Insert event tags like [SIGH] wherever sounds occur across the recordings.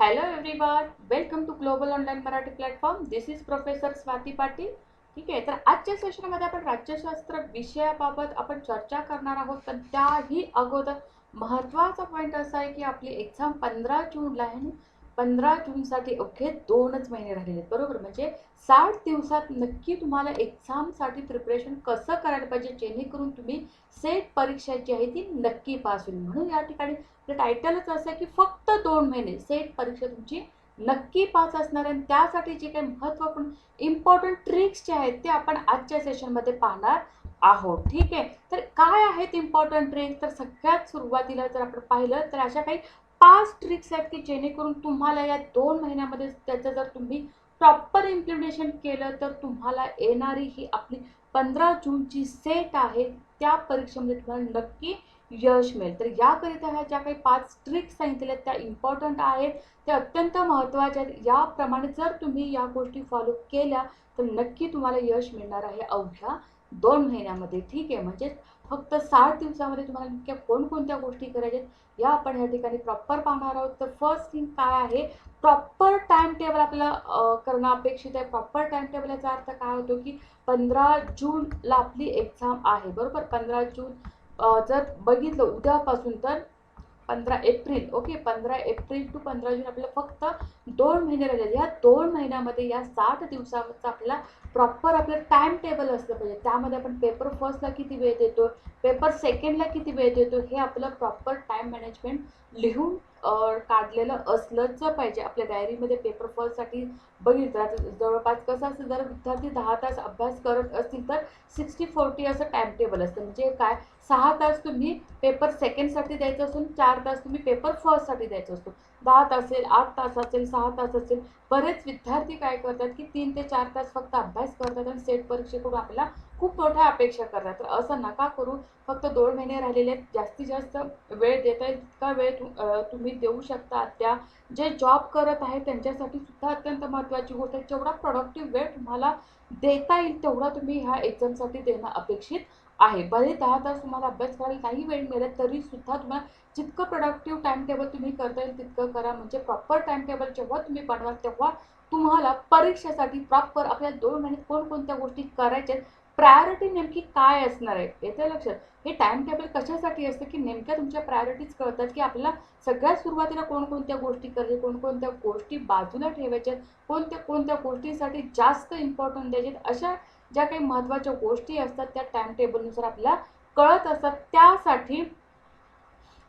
Hello everyone welcome to global online Marathi platform this is professor Swati Patil ठीक आहे तर आजच्या सेशनमध्ये आपण राज्यशास्त्र विषयाबाबत आपण चर्चा करणार आहोत. पण त्याही अगोदर महत्त्वाचा पॉईंट असा आहे की आपली एक्झाम पंधरा जूनला आहे ना पंधरा जूनसाठी अवघे दोनच महिने राहिलेले आहेत बरोबर? म्हणजे साठ दिवसात नक्की तुम्हाला एक्झामसाठी प्रिपरेशन कसं करायला पाहिजे जेणेकरून तुम्ही सेट परीक्षा जी आहे ती नक्की पास होईल. म्हणून या ठिकाणी टायटलच असं आहे की फक्त दोन महिने सेट परीक्षा तुमची नक्की पास असणार आहे. आणि त्यासाठी जे काही महत्त्वपूर्ण इम्पॉर्टंट ट्रिक्स जे आहेत ते आपण आजच्या सेशनमध्ये पाहणार आहोत. ठीक आहे? तर काय आहेत इम्पॉर्टंट ट्रिक्स तर सगळ्यात सुरुवातीला जर आपण पाहिलं तर अशा काही पाच ट्रिक्स आहेत की जेणेकरून तुम्हाला या दोन महिन्यामध्ये त्याचं जर तुम्ही प्रॉपर इम्प्लिमेंटेशन केलं तर तुम्हाला येणारी ही आपली पंधरा जूनची सेट आहे त्या परीक्षेमध्ये तुम्हाला नक्की यश मिळेल. तर याकरिता ह्या ज्या काही पाच ट्रिक्स सांगितलेल्या त्या इम्पॉर्टंट आहेत त्या अत्यंत महत्त्वाच्या आहेत. याप्रमाणे जर तुम्ही या गोष्टी फॉलो केल्या तर नक्की तुम्हाला यश मिळणार आहे अवघ्या दोन महिन्यामध्ये. ठीक आहे? म्हणजे फक्त साठ दिवसामध्ये तुम्हाला नेमक्या कोणकोणत्या गोष्टी करायच्या आहेत या आपण या ठिकाणी प्रॉपर पाहणार आहोत. तर फर्स्ट थिंग काय आहे? प्रॉपर टाईम टेबल आपल्याला करणं अपेक्षित आहे. प्रॉपर टाईम टेबल याचा अर्थ काय होतो की पंधरा जूनला आपली एक्झाम आहे. बरोबर? पंधरा जून जर बघितलं उद्यापासून तर पंधरा एप्रिल ओके? पंधरा एप्रिल टू पंधरा जून आपल्याला फक्त दोन महिने राहिले या दोन महिन्यामध्ये या साठ दिवसाचं आपल्याला प्रॉपर आपलं टाईम टेबल असलं पाहिजे. त्यामध्ये आपण पेपर फर्स्टला किती वेळ देतो? पेपर सेकंडला किती वेळ देतो? हे आपलं प्रॉपर टाईम मॅनेजमेंट लिहून काढलेलं असलंच पाहिजे. आपल्या डायरीमध्ये पेपर फॉलसाठी बघितलं तर जवळपास कसं असतं जर विद्यार्थी दहा तास अभ्यास करत असतील तर सिक्स्टी फोर्टी असं टाईम टेबल असतं. म्हणजे काय? सहा तास तुम्ही पेपर सेकंडसाठी द्यायचं असून चार तास तुम्ही पेपर फर्स्टसाठी द्यायचं असतो. दहा तास असेल आठ तास असेल सहा तास असेल बरेच विद्यार्थी काय करतात की तीन ते चार तास फक्त अभ्यास करतात आणि सेट परीक्षेकडून आपल्याला खूप मोठ्या अपेक्षा करतात. तर असं नका करू. फक्त दोन महिने राहिलेले आहेत. जास्तीत जास्त वेळ देता येईल तितका वेळ तु तुम्ही देऊ शकता. त्या जे जॉब करत आहे त्यांच्यासाठी सुद्धा अत्यंत महत्त्वाची गोष्ट आहे. जेवढा प्रोडक्टिव्ह वेळ तुम्हाला देता येईल तेवढा तुम्ही ह्या एक्झामसाठी देणं अपेक्षित आहे. बरे दहा तास तुम्हाला अभ्यास करायला काही वेळ मिळेल तरी सुद्धा तुम्हाला जितकं प्रोडक्टिव्ह टाईमटेबल तुम्ही करता येईल तितकं करा. म्हणजे प्रॉपर टाईमटेबल जेव्हा तुम्ही बनवाल तेव्हा तुम्हाला परीक्षेसाठी प्रॉपर आपल्या दोन महिन्यात कोणकोणत्या गोष्टी करायच्या आहेत प्रायोरिटी नेमकी काय असणार आहे येते लक्षात? हे टाइम टेबल कशासाठी असतं की नेमक्या तुमच्या प्रायोरिटीज कळतात की आपल्याला सगळ्यात सुरुवातीला कोणकोणत्या गोष्टी करायच्या कोणकोणत्या गोष्टी बाजूला ठेवायच्या कोणत्या कोणत्या गोष्टींसाठी जास्त इम्पॉर्टंट द्यायचे अशा ज्या काही महत्त्वाच्या गोष्टी असतात त्या टाइम टेबलनुसार आपल्याला कळत असतात. त्यासाठी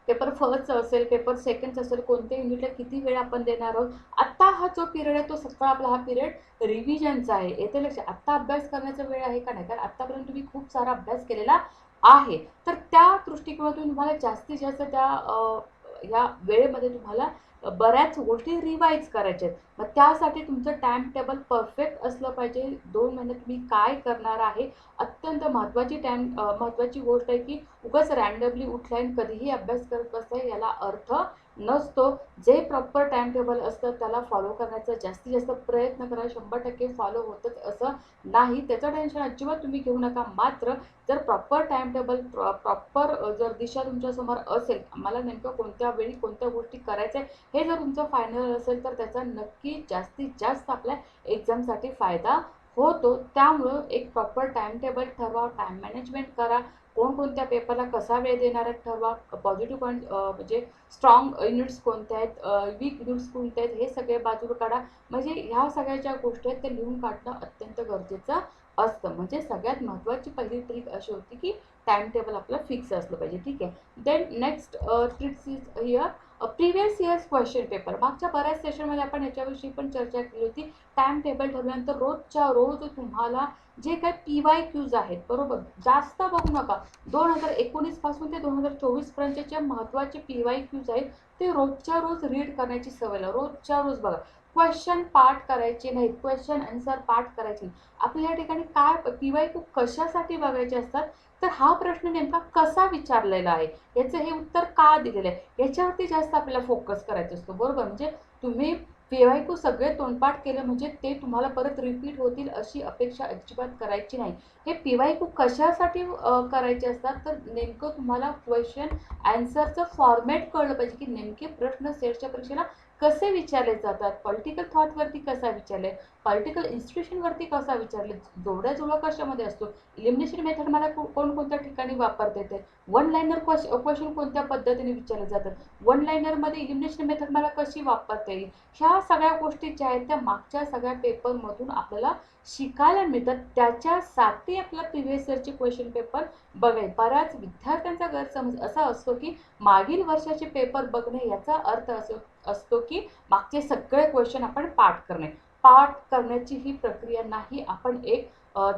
पेपर फर्स्टचं असेल पेपर सेकंडचं असेल कोणत्या युनिटला किती वेळ आपण देणार आहोत? आत्ता हा जो पिरियड आहे तो सगळा आपला हा पिरियड रिव्हिजनचा आहे. येते लक्ष आत्ता अभ्यास करण्याचा वेळ आहे का नाही? कारण आत्तापर्यंत तुम्ही खूप सारा अभ्यास केलेला आहे. तर त्या दृष्टिकोनातून तुम्हाला जास्तीत जास्त त्या या ह्या वेळेमध्ये तुम्हाला बऱ्याच गोष्टी रिवाईज करायच्या आहेत. मग त्यासाठी तुमचं टाइम टेबल परफेक्ट असलं पाहिजे. दोन महिन्यात तुम्ही काय करणार आहे? अत्यंत महत्त्वाची टाइम महत्त्वाची गोष्ट आहे की उगाच रँडमली उठलाय आणि कधीही अभ्यास करत बसलाय याला अर्थ नसतो. जे प्रॉपर टाइम टेबल असतं त्याला फॉलो करण्याचा जास्तीत जास्त प्रयत्न करा. शंभर टक्के फॉलो होतच असं नाही. त्याचं टेन्शन अजिबात तुम्ही घेऊ नका. मात्र जर प्रॉपर टाइम टेबल प्रॉपर जर दिशा तुमच्यासमोर असेल मला नेमकं कोणत्या वेळी कोणत्या गोष्टी करायच्या आहे, हे जर तुमचं फायनल असेल तर त्याचा नक्की जास्तीत जास्त आपल्या एक्झामसाठी फायदा होतो. त्यामुळं एक प्रॉपर टाइम टेबल ठरवा. टाईम मॅनेजमेंट करा. कोणकोणत्या पेपरला कसा वेळ देणार म्हणजे आहेत ठरवा पॉझिटिव्ह पॉईंट म्हणजे स्ट्रॉंग युनिट्स कोणत्या आहेत वीक युनिट्स कोणते आहेत हे सगळे बाजूला काढा. म्हणजे ह्या सगळ्या ज्या गोष्टी आहेत त्या लिहून काढणं अत्यंत गरजेचं असतं. म्हणजे सगळ्यात महत्त्वाची पहिली ट्रिक अशी होती की टाईम टेबल आपलं फिक्स असलं पाहिजे. ठीक आहे. Then next tricks is here previous years question paper मागच्या बऱ्याच सेशनमध्ये आपण याच्याविषयी पण चर्चा केली होती. टाईम टेबल ठरल्यानंतर रोजच्या रोज तुम्हाला जे काही पी वाय क्यूज आहेत बरोबर? जास्त बघू नका. दोन हजार एकोणीसपासून ते दोन हजार चोवीसपर्यंतचे जे महत्त्वाचे पी वाय क्यूज आहेत ते रोजच्या रोज रीड करण्याची सवय लावा. रोजच्या रोज बघा. क्वेश्चन पाठ करायचे नाहीत. क्वेश्चन आन्सर पाठ करायचे आपल्या या ठिकाणी काय पी वाय क्यू कशासाठी बघायचे असतात? तर हा प्रश्न नेमका कसा विचारलेला आहे? याचं हे उत्तर का दिलेलं आहे? याच्यावरती जास्त आपल्याला फोकस करायचं असतो बरोबर? म्हणजे तुम्ही पीवायक्यू सगळे तोंडपाठ केले म्हणजे ते तुम्हाला परत रिपीट होतील अशी अपेक्षा अजिबात करायची नाही. हे पिवायकू कशासाठी करायचे असतात? तर नेमकं तुम्हाला क्वेश्चन अँसरचं फॉर्मॅट कळलं पाहिजे की नेमके प्रश्न सेटच्या परीक्षेला कसे विचारले जातात? पॉलिटिकल थॉटवरती कसा विचारले? पॉलिटिकल इन्स्टिट्यूशनवरती कसा विचारले? जोड्या जुळा कशामध्ये असतो? इलिमिनेशन मेथड मला कोणकोणत्या ठिकाणी वापरता येते? वन लाईनर क्वेश्चन कोणत्या पद्धतीने विचारले जातात? वन लाईनरमध्ये इलिमिनेशन मेथड मला कशी वापरता येईल? ह्या सगळ्या गोष्टी ज्या आहेत त्या मागच्या सगळ्या पेपरमधून आपल्याला शिकायला मिळतात. त्याच्यासाठी आपला प्रिव्हियस इयरचे क्वेश्चन पेपर बघाय बऱ्याच विद्यार्थ्यांचा गैरसमज असा असतो की मागील वर्षाचे पेपर बघणे याचा अर्थ असो असतो की मागचे सगळे क्वेश्चन आपण पाठ करणे. पाठ करण्याची ही प्रक्रिया नाही आपण एक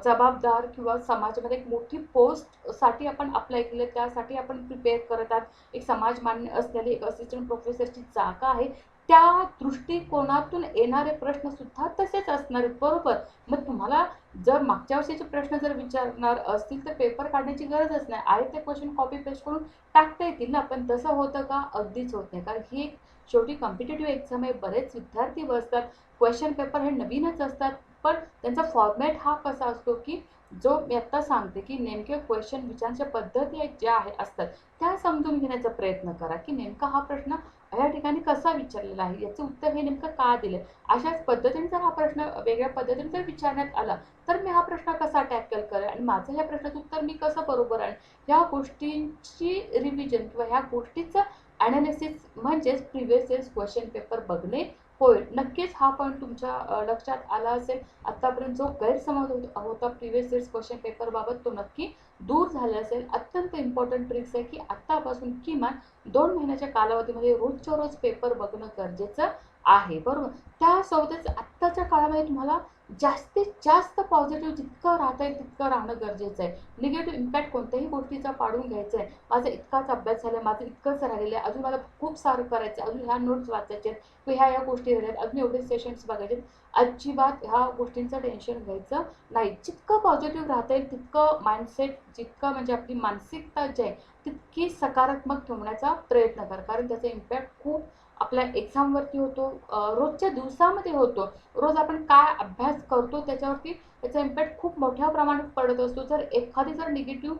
जबाबदार किंवा समाजामध्ये एक मोठी पोस्टसाठी आपण अप्लाय केलं त्यासाठी आपण प्रिपेअर करत आहात. एक समाज मान्य असलेली एक असिस्टंट प्रोफेसरची जागा आहे. त्या दृष्टिकोनातून येणारे प्रश्नसुद्धा तसेच असणार आहेत बरोबर? मग तुम्हाला जर मागच्या वर्षीचे प्रश्न जर विचारणार असतील तर पेपर काढण्याची गरजच नाही. आहे ते क्वेश्चन कॉपी पेस्ट करून टाकता येतील ना पण तसं होतं का? अगदीच होत नाही. कारण ही एक शेवटी कॉम्पिटेटिव्ह एक्झाम आहे बरेच विद्यार्थी बसतात. क्वेश्चन पेपर हे नवीनच असतात. पण त्यांचा फॉर्मॅट हा कसा असतो की जो मी आत्ता सांगते की नेमके क्वेश्चन विचारांच्या पद्धती ज्या आहे असतात. त्या समजून घेण्याचा प्रयत्न करा की नेमका हा प्रश्न या ठिकाणी कसा विचारलेला आहे? याचं उत्तर हे नेमकं का दिलं? अशाच पद्धतीने जर हा प्रश्न वेगळ्या पद्धतीने जर विचारण्यात आला तर मी हा प्रश्न कसा टॅकल करेल आणि माझं ह्या प्रश्नाचं उत्तर मी कसं बरोबर आहे ह्या गोष्टींची रिव्हिजन किंवा ह्या गोष्टीचं ॲनालिसिस म्हणजेच प्रिव्हियस इयर्स क्वेश्चन पेपर बघणे. होय नक्कीच हा पॉईंट तुमच्या लक्षात आला असेल. आत्तापर्यंत जो गैरसमज होता प्रिव्हियस इयर्स क्वेश्चन पेपरबाबत तो नक्की दूर झाला असेल. अत्यंत इम्पॉर्टंट ट्रिक्स आहे की आत्तापासून किमान दोन महिन्याच्या कालावधीमध्ये रोजच्या रोज पेपर बघणं गरजेचं आहे. बरोबर. त्यासोबतच आत्ताच्या काळामध्ये तुम्हाला जास्तीत जास्त पॉझिटिव्ह जितकं राहता येईल तितकं राहणं गरजेचं आहे. निगेटिव्ह इम्पॅक्ट कोणत्याही गोष्टीचा पाडून घ्यायचा आहे. माझा इतकाच अभ्यास झाला आहे माझं इतकंच राहिलेलं आहे. अजून मला खूप सारं करायचं आहे. अजून ह्या नोट्स वाचायचे आहेत. किंवा ह्या ह्या गोष्टी राहिल्या आहेत. अजून एवढे सेशन्स बघायचे आहेत. अजिबात ह्या गोष्टींचं टेन्शन घ्यायचं नाही. जितकं पॉझिटिव्ह राहता येईल तितकं माइंडसेट जितकं म्हणजे आपली मानसिकता जी आहे तितकी सकारात्मक ठेवण्याचा प्रयत्न करा. कारण त्याचा इम्पॅक्ट खूप आपल्या एक्झामवरती होतो रोजच्या दिवसामध्ये होतो. रोज आपण काय अभ्यास करतो त्याच्यावरती त्याचा इम्पॅक्ट खूप मोठ्या प्रमाणात पडत असतो. जर एखादी जर निगेटिव्ह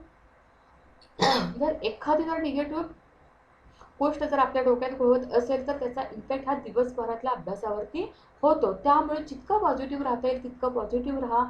[COUGHS] जर एखादी जर निगेटिव्ह गोष्ट जर आपल्या डोक्यात होत असेल तर त्याचा इम्पॅक्ट हा दिवसभरातल्या अभ्यासावरती होतो. त्यामुळे जितकं पॉझिटिव्ह राहता येईल तितकं पॉझिटिव्ह राहा.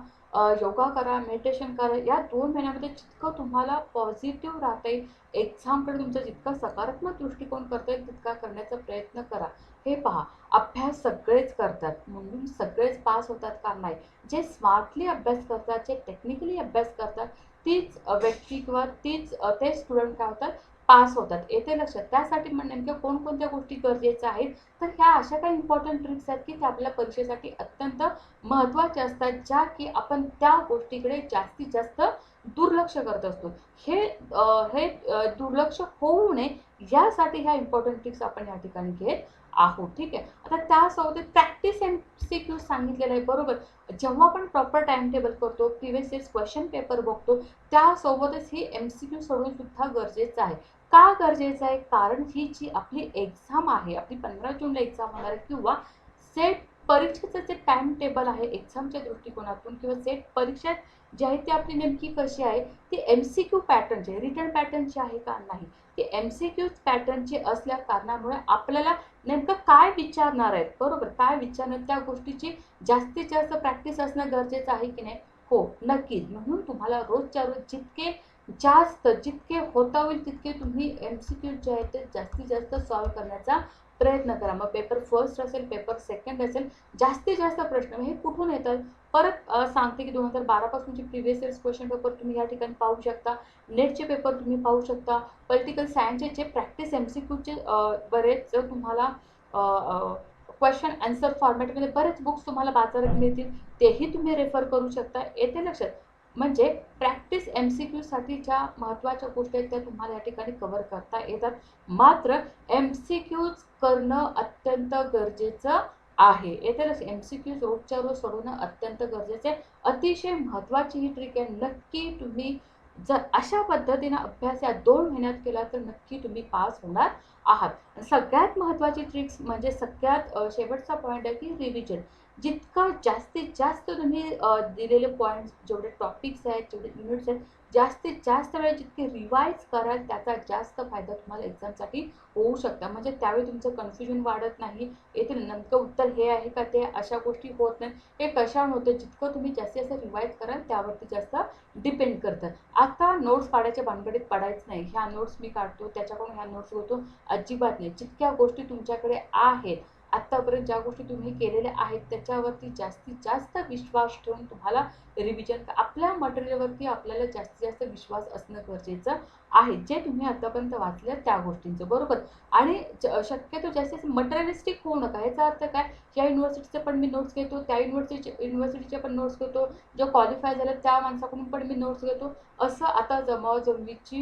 योगा करा मेडिटेशन करा या दोन महिन्यामध्ये जितकं तुम्हाला पॉझिटिव्ह राहता येईल एक्झामकडे तुमचा जितका सकारात्मक दृष्टिकोन करता येईल तितका करण्याचा प्रयत्न करा. हे पहा अभ्यास सगळेच करतात म्हणून सगळेच पास होतात का नाही? जे स्मार्टली अभ्यास करतात जे टेक्निकली अभ्यास करतात तीच व्यक्ती किंवा तीच ते स्टुडंट काय होतात? पास होतात. येते लक्षात. त्यासाठी मग नेमक्या कोणकोणत्या गोष्टी गरजेच्या आहेत? तर ह्या अशा काही इम्पॉर्टंट ट्रिक्स आहेत की त्या आपल्या परीक्षेसाठी अत्यंत महत्त्वाच्या असतात ज्या की आपण त्या गोष्टीकडे जास्तीत जास्त दुर्लक्ष करत असतो. हे हे दुर्लक्ष होऊ नये यासाठी ह्या इम्पॉर्टंट ट्रिक्स आपण या ठिकाणी घेत आहोत ठीक आहे? आता त्यासोबत प्रॅक्टिस एम सी क्यू सांगितलेलं आहे बरोबर? जेव्हा आपण प्रॉपर टाइम टेबल करतो प्रिव्हियस इयर्स क्वेश्चन पेपर बघतो त्यासोबतच हे एम सी क्यू सोडूनसुद्धा गरजेचं आहे. का गरजेचं आहे? कारण ही जी आपली एक्झाम आहे आपली पंधरा जूनला एक्झाम होणार आहे किंवा सेट परीक्षेचं जे टाइम टेबल आहे एक्झामच्या दृष्टिकोनातून किंवा सेट परीक्षेत जी आहे ती आपली नेमकी कशी आहे? ती एम सी क्यू पॅटर्नची आहे रिटर्न पॅटर्नची आहे का नाही? ती एम सी क्यू पॅटर्नची असल्या कारणामुळे आपल्याला नेमकं काय विचारणार आहेत? बरोबर? काय विचारणार त्या गोष्टीची जास्तीत जास्त प्रॅक्टिस असणं गरजेचं आहे की नाही? हो नक्कीच. म्हणून तुम्हाला रोजच्या रोज जितके जास्त जितके होता होईल तितके तुम्ही एम सी क्यू जे आहे ते जास्तीत जास्त सॉल्व करण्याचा प्रयत्न करा. मग पेपर फर्स्ट असेल पेपर सेकंड असेल जास्तीत जास्त प्रश्न हे कुठून येतात? परत सांगते की दोन हजार बारापासूनचे प्रिव्हियस इयर्स क्वेश्चन पेपर तुम्ही या ठिकाणी पाहू शकता. नेटचे पेपर तुम्ही पाहू शकता. पॉलिटिकल सायन्सचे जे प्रॅक्टिस एम सी क्यूचे बरेच तुम्हाला क्वेश्चन आन्सर फॉर्मॅटमध्ये बरेच बुक्स तुम्हाला बाजारात मिळतील. तेही तुम्ही रेफर करू शकता. येते लक्षात म्हणजे प्रॅक्टिस एम सी क्यूसाठी ज्या महत्त्वाच्या गोष्टी आहेत त्या तुम्हाला या ठिकाणी कव्हर करता येतात. मात्र एम सी क्यूज करणं अत्यंत गरजेचं आहे. येते एम सी क्यू रोजच्या रोज सोडवणं अत्यंत गरजेचं आहे. अतिशय महत्त्वाची ही ट्रिक आहे. नक्की तुम्ही जर अशा पद्धतीनं अभ्यास या दोन महिन्यात केला तर नक्की तुम्ही पास होणार आहात. सगळ्यात महत्त्वाची ट्रिक्स म्हणजे सगळ्यात शेवटचा पॉईंट आहे की रिव्हिजन जितकं जास्तीत जास्त तुम्ही दिलेले पॉईंट्स जेवढे टॉपिक्स आहेत जेवढे युनिट्स आहेत जास्तीत जास्त वेळा जितके रिवाईज कराल त्याचा जास्त फायदा तुम्हाला एक्झामसाठी होऊ शकता. म्हणजे त्यावेळी तुमचं कन्फ्युजन वाढत नाही. येथे नेमकं उत्तर हे आहे का ते अशा गोष्टी होत नाही. हे कशामुळे होतं जितकं तुम्ही जास्तीत जास्त रिवाईज कराल त्यावरती जास्त डिपेंड करतं. आता नोट्स काढायच्या भानगडीत पडायचं नाही. ह्या नोट्स मी काढतो त्याच्याकडून ह्या नोट्स होतो. अजिबात नाही. जितक्या गोष्टी तुमच्याकडे आहेत आत्तापर्यंत ज्या गोष्टी तुम्ही केलेल्या आहेत त्याच्यावरती जास्तीत जास्त विश्वास ठेवून तुम्हाला रिव्हिजन आपल्या मटेरियलवरती आपल्याला जास्तीत जास्त विश्वास असणं गरजेचं आहे. जे तुम्ही आतापर्यंत वाचलं त्या गोष्टींचं बरोबर? आणि शक्यतो जास्तीत मटेरियलिस्टिक होऊ नका. याचा अर्थ काय? या युनिव्हर्सिटीचे पण मी नोट्स घेतो त्या युनिव्हर्सिटीचे युनिव्हर्सिटीचे पण नोट्स घेतो. जो क्वालिफाय झालं त्या माणसाकडून पण मी नोट्स घेतो. असं आता जमावजमीची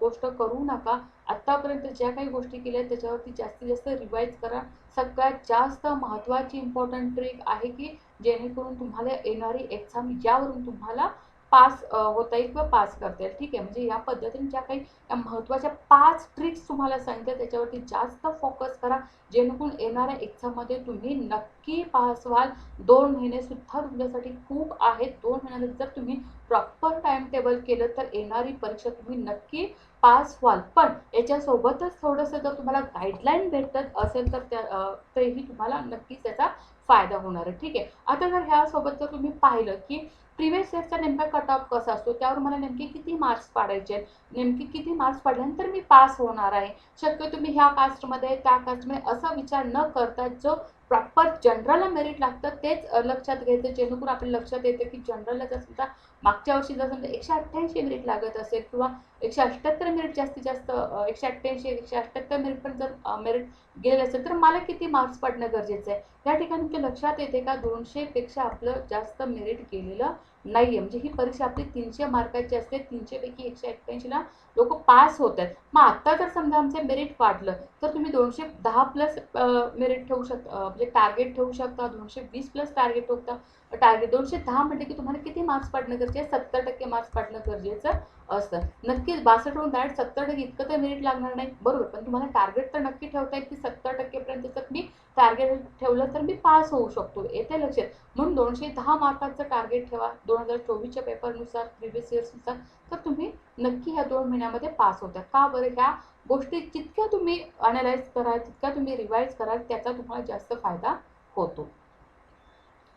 गोष्ट करू नका. आत्तापर्यंत ज्या काही गोष्टी केल्या आहेत त्याच्यावरती जास्तीत जास्त रिवाईज करा. सगळ्यात जास्त महत्त्वाची इम्पॉर्टंट ट्रिक आहे की जेणेकरून तुम्हाला येणारी एक्झाम यावरून तुम्हाला पास होता येईल किंवा पास करता येईल. ठीक आहे? म्हणजे या पद्धतीने ज्या काही महत्त्वाच्या पाच ट्रिक्स तुम्हाला सांगितल्या त्याच्यावरती जास्त फोकस करा. जेणेकरून येणाऱ्या एक्झाममध्ये तुम्ही नक्की पास व्हाल. दोन महिनेसुद्धा तुमच्यासाठी खूप आहेत. दोन महिन्यानंतर जर तुम्ही प्रॉपर टाइम टेबल केलं तर येणारी परीक्षा तुम्ही नक्की पास व्हाल. पण याच्यासोबतच थोडंसं जर तुम्हाला गाईडलाईन भेटत असेल तर त्या तेही तुम्हाला नक्कीच त्याचा फायदा होणार आहे. ठीक आहे? आता जर ह्यासोबत जर तुम्ही पाहिलं की प्रिव्हियस इयरचा नेमका कट ऑफ कसा असतो? त्यावर मला नेमके किती मार्क्स पाडायचे आहेत? नेमके किती मार्क्स पडल्यानंतर मी पास होणार आहे? शक्य तुम्ही ह्या कास्टमध्ये त्या कास्टमध्ये असा विचार न करता जो प्रॉपर जनरलला मेरिट लागतं तेच लक्षात घ्यायचं जेणेकरून आपल्या लक्षात येतं की जनरलला जर समजा मागच्या वर्षी जर समजा एकशे अठ्ठ्याऐंशी मेरिट लागत असेल किंवा एकशे अठ्ठ्याहत्तर मेरिट जास्तीत जास्त एकशे अठ्ठ्याऐंशी एकशे अठ्ठ्याहत्तर मेरिट पण जर मेरिट गेलेलं असेल तर मला किती मार्क्स पडणं गरजेचं आहे? या ठिकाणी तुमच्या लक्षात येते का? दोनशेपेक्षा आपलं जास्त मेरिट गेलेलं नाही आहे म्हणजे ही परीक्षा आपली तीनशे मार्काची असते. तीनशेपैकी एकशे अठ्ठ्याऐंशीला लोक पास होत आहेत. मग आत्ता जर समजा आमचे मेरिट वाढलं तर तुम्ही दोनशे दहा प्लस मेरिट ठेवू शकता म्हणजे टार्गेट ठेवू शकता दोनशे वीस प्लस टार्गेट ठेवता टार्गेट दोनशे दहा म्हटलं की तुम्हाला किती मार्क्स पाडणं गरजेचं आहे? सत्तर टक्के मार्क्स पाडणं गरजेचं असतं. नक्कीच बासष्टवरून डायरेक्ट सत्तर टक्के इतकं तर मेरिट लागणार नाही. बरोबर पण तुम्हाला टार्गेट तर नक्की ठेवता येईल की सत्तर टक्केपर्यंत जर मी टार्गेट ठेवलं तर मी पास होऊ शकतो. येते लक्षात. म्हणून दोनशे दहा मार्काचं टार्गेट ठेवा. दोन हजार चोवीसच्या पेपरनुसार प्रिव्हियस इयर्सनुसार तर तुम्ही नक्की ह्या दोन महिन्यामध्ये पास होता. का बरं? ह्या गोष्टी जितक्या तुम्ही अनालाइज कराल तितक्या तुम्ही रिवाईज कराल त्याचा तुम्हाला जास्त फायदा होतो.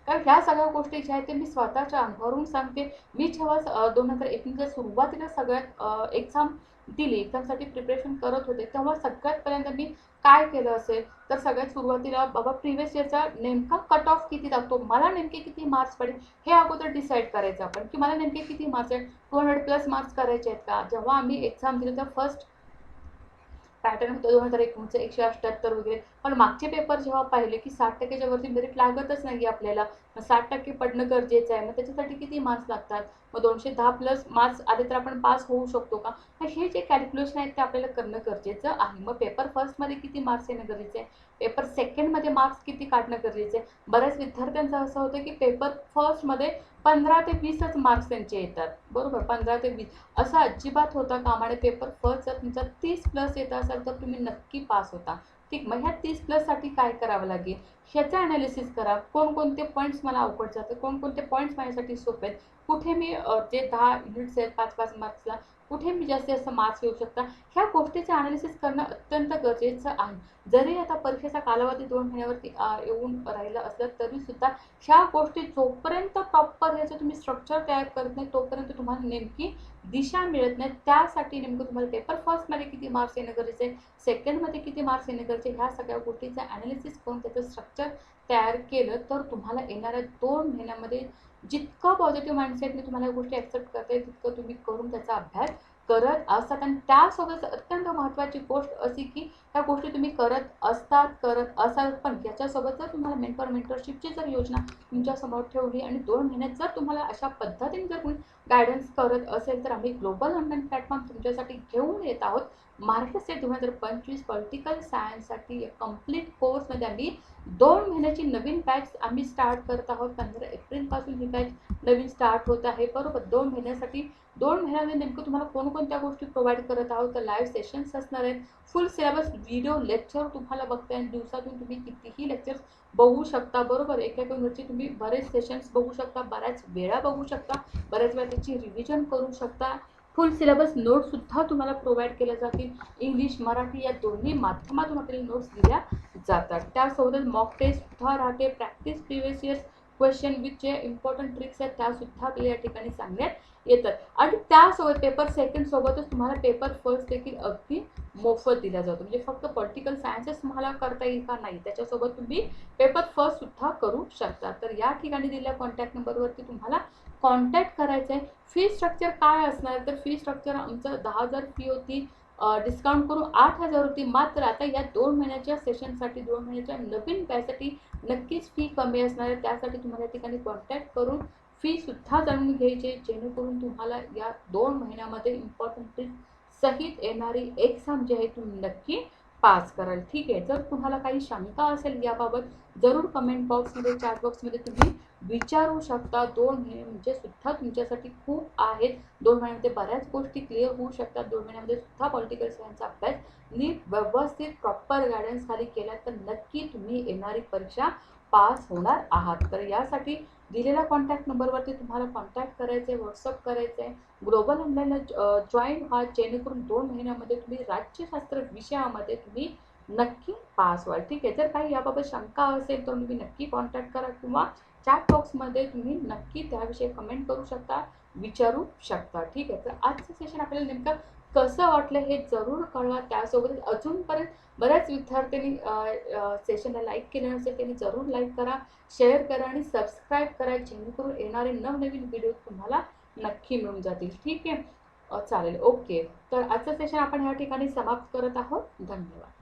कारण ह्या सगळ्या गोष्टी ज्या आहेत ते मी स्वतःच्या अनुभवावरून सांगते. मी जेव्हा दोन हजार एकोणीसच्या सुरुवातीला सगळ्यात एक्झाम दिली एक्झामसाठी प्रिपरेशन करत होते तेव्हा सगळ्यात पहिल्यांदा मी काय केलं असेल? तर सगळ्यात सुरुवातीला बाबा प्रिव्हियस इयरचा नेमका कट ऑफ किती लागतो? मला नेमके किती मार्क्स पडेल? हे अगोदर डिसाईड करायचं आपण. की मला नेमके किती मार्क्स आहेत? टू हंड्रेड प्लस मार्क्स करायचे आहेत का? जेव्हा आम्ही एक्झाम दिली तर फर्स्ट पॅटर्न होतं दोन हजार एकोणीसचं एकशे अठ्ठ्याहत्तर वगैरे. पण मागचे पेपर जेव्हा पाहिले की साठ टक्क्याच्या वरती मेरिट लागतच नाही आपल्याला मग साठ टक्के पडणं गरजेचं आहे मग त्याच्यासाठी किती मार्क्स लागतात? मग दोनशे दहा प्लस मार्क्स आले तर आपण पास होऊ शकतो का? मग हे जे कॅल्क्युलेशन आहेत ते आपल्याला करणं गरजेचं आहे. मग पेपर फर्स्टमध्ये किती मार्क्स येणं गरजेचं आहे? पेपर सेकंडमध्ये मार्क्स किती काढणं गरजेचं आहे? बऱ्याच विद्यार्थ्यांचं असं होतं की पेपर फर्स्टमध्ये पंधरा ते वीसच मार्क्स त्यांचे येतात. बरोबर पंधरा ते वीस. असं अजिबात होता कामाने पेपर फर्स्ट जर तुमचा तीस प्लस येत असेल तर तुम्ही नक्की पास होता. ठीक मग ह्या तीस प्लससाठी काय करावं लागेल? ह्याचं ॲनालिसिस करा. कोणकोणते पॉईंट्स मला अवघड जातात? कोणकोणते पॉईंट्स माझ्यासाठी सोपे आहेत? कुठे मी जे दहा युनिट्स आहेत पाच पाच मार्क्सला कुठे मी जास्तीत जास्त मार्क्स येऊ शकता? ह्या गोष्टीचं ॲनालिसिस करणं अत्यंत गरजेचं आहे. जरी आता परीक्षेचा कालावधी दोन महिन्यावरती येऊन राहिला असलं तरीसुद्धा ह्या गोष्टी जोपर्यंत प्रॉपर याचं तुम्ही स्ट्रक्चर तयार करत नाही तोपर्यंत तुम्हाला नेमकी दिशा मिळत नाही. त्यासाठी नेमकं तुम्हाला पेपर फर्स्टमध्ये किती मार्क्स येणं गरजेचं आहे? सेकंडमध्ये किती मार्क्स येणं गरजेचे ह्या सगळ्या गोष्टीचं ॲनालिसिस करून त्याचं स्ट्रक्चर तयार केलं तर तुम्हाला येणाऱ्या दोन महिन्यामध्ये जितकं पॉझिटिव्ह माइंडसेटने तुम्हाला या गोष्टी ॲक्सेप्ट करते तितकं तुम्ही करून त्याचा अभ्यास करत असतात. आणि त्यासोबत अत्यंत महत्त्वाची गोष्ट अशी की ह्या गोष्टी तुम्ही करत असतात करत असाल पण याच्यासोबत जर तुम्हाला मेंटर मेंटरशिपची जर योजना तुमच्यासमोर ठेवली आणि दोन महिन्यात जर तुम्हाला अशा पद्धतीने जर कोणी गायडन्स करत असेल तर आम्ही ग्लोबल ऑनलाईन प्लॅटफॉर्म तुमच्यासाठी घेऊन येत आहोत. महाराष्ट्र स्टेट दोन हजार पंचवीस पॉलिटिकल सायन्ससाठी कंप्लीट कोर्समध्ये आम्ही दोन महिन्याची नवीन बॅच आम्ही स्टार्ट करत आहोत. पंधरा एप्रिलपासून ही बॅच नवीन स्टार्ट होत आहे. बरोबर दोन महिन्यासाठी दोन महिन्यामध्ये नेमकं तुम्हाला कोणकोणत्या गोष्टी प्रोव्हाइड करत आहोत? तर लाईव्ह सेशन्स असणार आहेत. फुल सिलेबस व्हिडिओ लेक्चर तुम्हाला बघताय आणि दिवसातून तुम्ही कितीही लेक्चर्स बघू शकता. बरोबर एका एका तुम्ही बरेच सेशन्स बघू शकता. बऱ्याच वेळा बघू शकता. बऱ्याच वेळा त्याची रिव्हिजन करू शकता. फुल सिलेबस नोट्ससुद्धा तुम्हाला प्रोव्हाइड केल्या जातील. इंग्लिश मराठी या दोन्ही माध्यमातून आपल्याला नोट्स दिल्या जातात. त्यासोबतच मॉक टेस्टसुद्धा राहते. Practice previous years question with जे इम्पॉर्टंट ट्रिक्स आहेत त्यासुद्धा आपल्याला या ठिकाणी सांगण्यात येतात. आणि त्यासोबत पेपर सेकंड सोबतच तुम्हाला पेपर फर्स्ट देखील अगदी मोफत दिला जातो. म्हणजे फक्त पॉलिटिकल सायन्सेस तुम्हाला करता येईल का नाही त्याच्यासोबत तुम्ही पेपर फर्स्टसुद्धा करू शकता. तर या ठिकाणी दिलेल्या कॉन्टॅक्ट नंबरवरती तुम्हाला कॉन्टॅक्ट करायचं आहे फी स्ट्रक्चर काय असणार? तर फी स्ट्रक्चर आमचं दहा हजार फी होती. डिस्काउंट करून आठ हजार होती. मात्र आता या दोन महिन्याच्या सेशनसाठी दोन महिन्याच्या नवीन बॅचसाठी नक्कीच फी कमी असणार आहे. त्यासाठी तुम्हाला या ठिकाणी कॉन्टॅक्ट करून फीसुद्धा जाणून घ्यायची जेणेकरून तुम्हाला या दोन महिन्यामध्ये इम्पॉर्टंट सहित येणारी एक्झाम जी आहे तुम्ही नक्की पास कराल. ठीक आहे. जर तुम्हाला काही शंका असेल याबाबत जरूर कमेंट बॉक्समध्ये चॅट बॉक्समध्ये तुम्ही विचारू शकता. दोन महिने म्हणजे सुद्धा तुमच्यासाठी खूप आहेत. दोन महिन्यामध्ये बऱ्याच गोष्टी क्लिअर होऊ शकतात. दोन महिन्यामध्ये सुद्धा पॉलिटिकल सायन्सचा अभ्यास नीट व्यवस्थित प्रॉपर गायडन्स खाली केला तर नक्की तुम्ही येणारी परीक्षा पास होणार आहात. तर यासाठी दिलेल्या कॉन्टॅक्ट नंबरवरती तुम्हाला कॉन्टॅक्ट करायचं आहे व्हॉट्सअप करायचं आहे ग्लोबल ऑनलाईनला जॉईन व्हा. जेणेकरून दोन महिन्यामध्ये तुम्ही राज्यशास्त्र विषयामध्ये तुम्ही नक्की पास व्हाल. ठीक आहे? जर काही याबाबत शंका असेल तर तुम्ही नक्की कॉन्टॅक्ट करा किंवा चॅट बॉक्समध्ये तुम्ही नक्की त्याविषयी कमेंट करू शकता विचारू शकता. ठीक आहे? तर आजचं सेशन आपल्याला नेमकं कसं वाटलं हे जरूर कळवा. त्यासोबतच अजूनपर्यंत बऱ्याच विद्यार्थ्यांनी सेशनला लाईक केलं नसेल त्यांनी जरूर लाईक करा शेअर करा आणि सबस्क्राईब करा जेणेकरून येणारे नवनवीन व्हिडिओ तुम्हाला नक्की मिळून जातील. ठीक आहे? चालेल. ओके तर आजचं सेशन आपण ह्या ठिकाणी समाप्त करत आहोत. धन्यवाद.